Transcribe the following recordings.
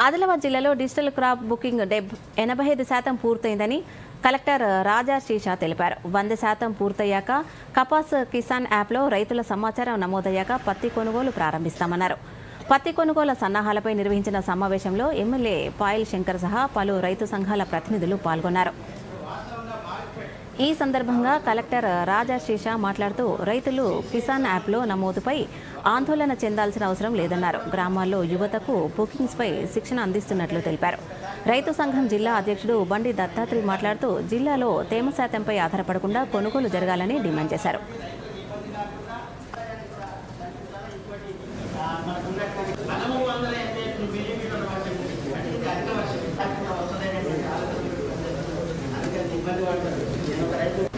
ఆదిలాబాద్ జిల్లాలో digital crop booking డెబ్ ఎనభై ఐదు శాతం పూర్తయిందని కలెక్టర్ రాజా శీషా తెలిపారు. వంద శాతం పూర్తయ్యాక కపాస్ కిసాన్ యాప్లో రైతుల సమాచారం నమోదయ్యాక పత్తి కొనుగోలు ప్రారంభిస్తామన్నారు. పత్తి కొనుగోలు సన్నాహాలపై నిర్వహించిన సమావేశంలో ఎమ్మెల్యే పాయల్ శంకర్ సహా పలు రైతు సంఘాల ప్రతినిధులు పాల్గొన్నారు. ఈ సందర్భంగా కలెక్టర్ రాజా శీషా మాట్లాడుతూ రైతులు కిసాన్ యాప్లో నమోదుపై ఆందోళన చెందాల్సిన అవసరం లేదన్నారు. గ్రామాల్లో యువతకు బుకింగ్స్పై శిక్షణ అందిస్తున్నట్లు తెలిపారు. రైతు సంఘం జిల్లా అధ్యక్షుడు బండి దత్తాత్రి మాట్లాడుతూ జిల్లాలో తేమ శాతంపై ఆధారపడకుండా కొనుగోలు జరగాలని డిమాండ్ చేశారు.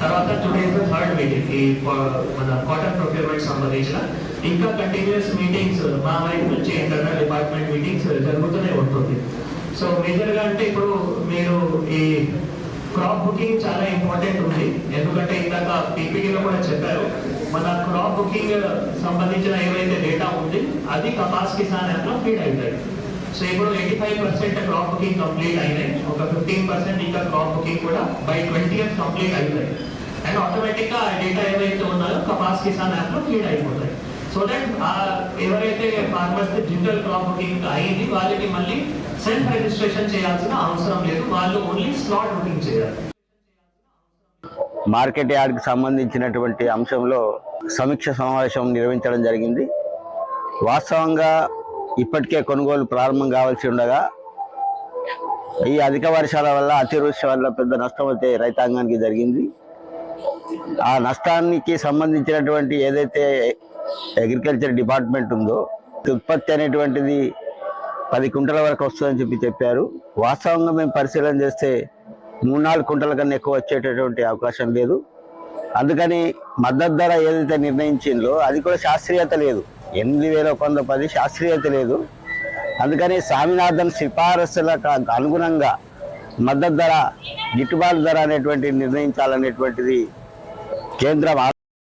తర్వాత టుడే థర్డ్ మీటింగ్ ఈ మన కాటన్ ప్రొక్యూర్మెంట్ సంబంధించిన ఇంకా కంటిన్యూస్ మీటింగ్స్ మా వైపు నుంచి ఇంటర్నల్ డిపార్ట్మెంట్ మీటింగ్స్ జరుగుతూనే ఉంటుంది. సో మేజర్గా అంటే ఇప్పుడు మీరు ఈ క్రాప్ బుకింగ్ చాలా ఇంపార్టెంట్ ఉంది. ఎందుకంటే ఇందాక పీపీటీలో కూడా చెప్పారు మన క్రాప్ బుకింగ్ సంబంధించిన ఏవైతే డేటా ఉంది అది కపాస్ కిసాన్ యాప్లో ఫీడ్ అవుతాయి. సో ఇప్పుడు eighty five percent crop booking complete అయినాయి. ఒక ఫిఫ్టీన్ పర్సెంట్ ఇంకా క్రాప్ బుకింగ్ కూడా బై ట్వంటీ ఇయర్స్ కంప్లీట్ అవుతాయి అండ్ ఆటోమేటిక్గా డేటా ఏవైతే ఉన్నాయో కపాస్ కిసాన్ యాప్లో ఫీడ్ అయిపోతాయి. సో దట్ ఎవరైతే ఫార్మర్స్ డిజిటల్ క్రాప్ బుకింగ్ అయింది వాళ్ళకి మళ్ళీ సెల్ఫ్ రిజిస్ట్రేషన్ చేయాల్సిన అవసరం లేదు. వాళ్ళు ఓన్లీ స్లాట్ బుకింగ్ చేయాలి. మార్కెట్ యార్డ్కి సంబంధించినటువంటి అంశంలో సమీక్ష సమావేశం నిర్వహించడం జరిగింది. వాస్తవంగా ఇప్పటికే కొనుగోలు ప్రారంభం కావాల్సి ఉండగా ఈ అధిక వర్షాల వల్ల అతివృష్టి వల్ల పెద్ద నష్టం అయితే రైతాంగానికి జరిగింది. ఆ నష్టానికి సంబంధించినటువంటి ఏదైతే అగ్రికల్చర్ డిపార్ట్మెంట్ ఉందో ఉత్పత్తి అనేటువంటిది పది కుంటల వరకు వస్తుందని చెప్పి చెప్పారు. వాస్తవంగా మేము పరిశీలన చేస్తే మూడు నాలుగు కుంటల కన్నా ఎక్కువ వచ్చేటటువంటి అవకాశం లేదు. అందుకని మద్దతు ధర ఏదైతే నిర్ణయించిందో అది కూడా శాస్త్రీయత లేదు. ఎనిమిది వేల ఒక వంద పది శాస్త్రీయత లేదు అందుకని స్వామినాథన్ సిఫారసులకు అనుగుణంగా మద్దతు ధర గిట్టుబాటు ధర అనేటువంటి నిర్ణయించాలనేటువంటిది కేంద్రం